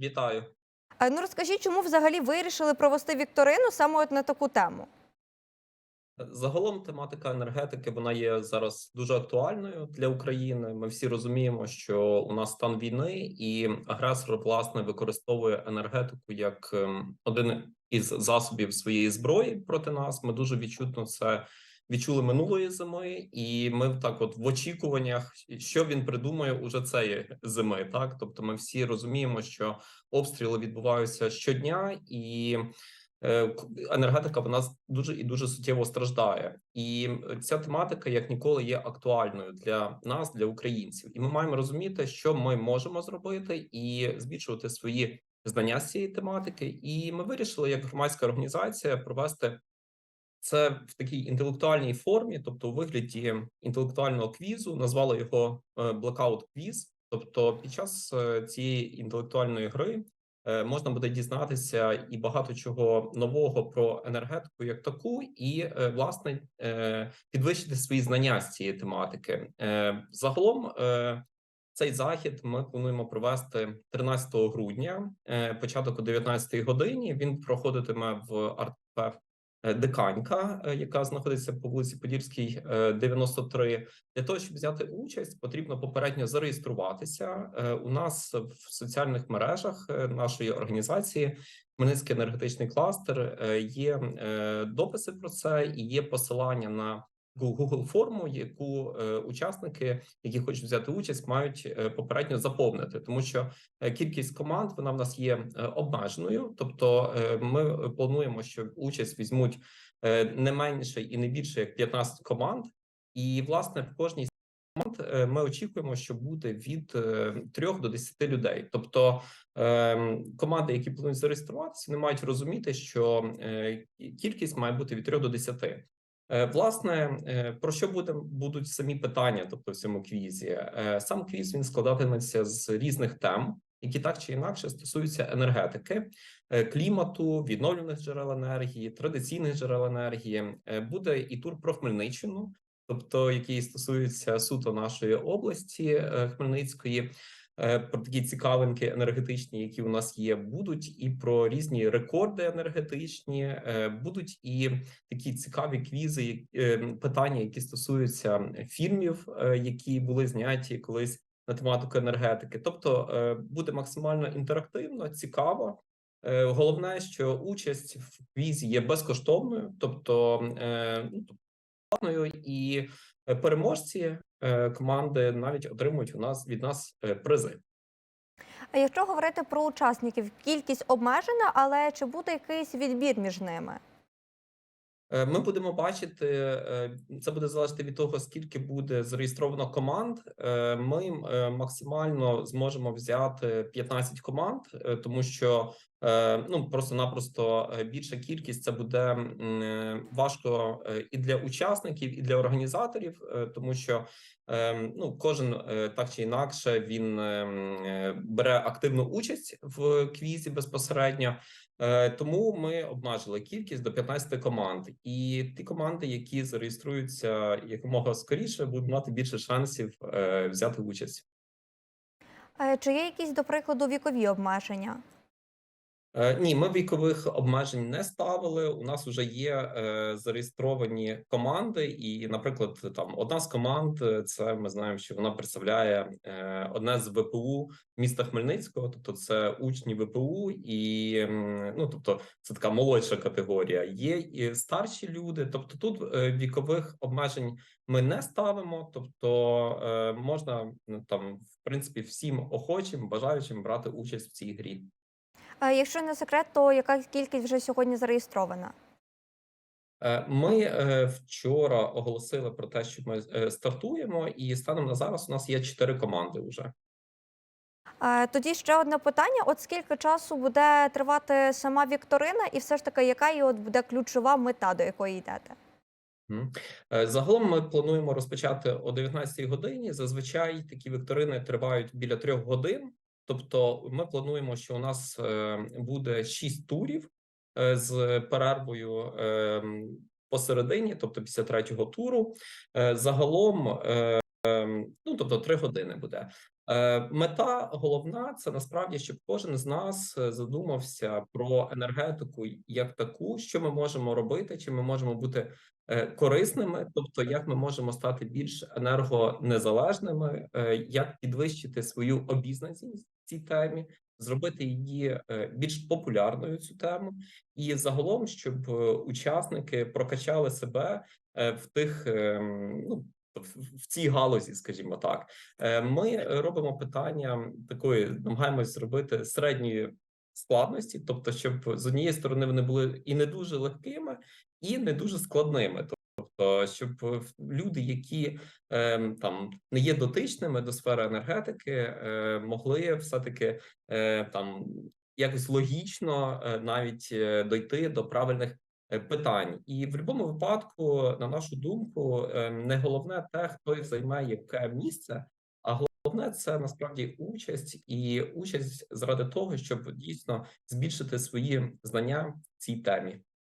Вітаю. Е, Ну розкажіть, чому взагалі вирішили провести вікторину саме от на таку тему? Загалом тематика енергетики вона є зараз дуже актуальною для України. Ми всі розуміємо, що у нас стан війни, і агресор власне використовує енергетику як ем, один із засобів своєї зброї проти нас. Ми дуже відчутно це відчули минулої зими, і ми так, от в очікуваннях, що він придумає уже цієї зими. Так, тобто, ми всі розуміємо, що обстріли відбуваються щодня і. е, енергетика вона з- дуже і дуже суттєво страждає, і ця тематика як ніколи є актуальною для нас, для українців. І ми маємо розуміти, що ми можемо зробити, і збільшувати свої знання з цієї тематики. І ми вирішили, як громадська організація, провести це в такій інтелектуальній формі, тобто у вигляді інтелектуального квізу, назвали його е, Blackout Quiz. Тобто, під час е, цієї інтелектуальної гри е, можна буде дізнатися і багато чого нового про енергетику як таку, і власне підвищити свої знання з цієї тематики. Загалом. Цей захід ми плануємо провести 13 грудня, початок о 19 годині. Він проходитиме в артф е, Диканька, е, яка знаходиться по вулиці Подільській, е, 93. Для того щоб взяти участь, потрібно попередньо зареєструватися. Е, У нас в соціальних мережах е, нашої організації Хмельницький енергетичний кластер е, є е, дописи про це і є посилання на Google форму, яку е, учасники, які хочуть взяти участь, мають е, попередньо заповнити, тому що е, кількість команд вона в нас є обмеженою. Тобто, ми плануємо, що участь візьмуть не менше і не більше як 15 команд, і власне в кожній команд ми очікуємо, що буде від 3 до 10 людей. Тобто команди, які планують зареєструватися, не мають розуміти, що кількість має бути від 3 до 10. Е, Власне, е, про що буде, будуть самі питання, тобто в цьому квізі? Е, Сам квіз він складатиметься з різних тем, які так чи інакше стосуються енергетики, клімату, відновлюваних джерел енергії, традиційних джерел енергії. Буде і тур про Хмельниччину, тобто який стосується суто нашої області Хмельницької. Е, Про такі цікавинки енергетичні, які у нас є, будуть і про різні рекорди енергетичні, е, будуть і такі цікаві квізи, е, питання, які стосуються фільмів, які були зняті колись на тематику енергетики. Тобто буде максимально інтерактивно, цікаво. Головне, що участь в квізі є безкоштовною, тобто ну, тобто і переможці е, команди навіть отримують у нас від нас е, призи. А якщо говорити про учасників, кількість обмежена, але чи буде якийсь відбір між ними? Е, Ми будемо бачити, е, це буде залежати від того, скільки буде зареєстровано команд. Е, Ми максимально зможемо взяти 15 команд, тому що ну просто-напросто більша кількість це буде важко і для учасників, і для організаторів, тому що ну кожен е, так чи інакше він е, м, е, бере активну участь в квізі безпосередньо. Е, Тому ми обмежили кількість до 15 команд, і ті команди, які зареєструються якомога скоріше, будуть мати більше шансів взяти участь. Чи є якісь, до прикладу, вікові обмеження? Е, Ні, ми вікових обмежень не ставили. У нас вже є е, зареєстровані команди, і, наприклад, там одна з команд е, це ми знаємо, що вона представляє е, одне з ВПУ міста Хмельницького, тобто це учні ВПУ, і ну тобто це така молодша категорія. Є і старші люди. Тобто, тут е, вікових обмежень ми не ставимо. Тобто е, можна ну, там в принципі всім охочим, бажаючим брати участь в цій грі. Е, Якщо не секрет, то яка кількість вже сьогодні зареєстрована? Е, Ми е, вчора оголосили про те, що ми стартуємо, і станом на зараз у нас є чотири команди. Вже Тоді ще одне питання: от скільки часу буде тривати сама вікторина, і все ж таки, яка її от буде ключова мета, до якої йдете? Загалом ми плануємо розпочати о 19 годині. Зазвичай такі вікторини тривають біля трьох годин. Тобто, ми плануємо, що у нас е, буде шість турів е, з перервою е, посередині, тобто після третього туру. Загалом, е, ну тобто, три години буде. Мета головна це насправді, щоб кожен з нас задумався про енергетику як таку, що ми можемо робити, чи ми можемо бути корисними, тобто як ми можемо стати більш енергонезалежними, як підвищити свою обізнаність цій темі, зробити її е, більш популярною цю тему, і загалом, щоб е, учасники прокачали себе е, в тих ем, ну. в- цій галузі, скажімо так, ми робимо питання такої, намагаємось зробити середньої складності, тобто, щоб з однієї сторони вони були і не дуже легкими, і не дуже складними. Тобто, щоб люди, які е, там не є дотичними до сфери енергетики, е, могли все-таки е, там якось логічно е, навіть е, дойти до правильних е, питань. І в будь-якому випадку, на нашу думку, е, не головне те, хто займає яке місце, а головне це насправді участь і участь заради того, щоб дійсно збільшити свої знання в цій темі.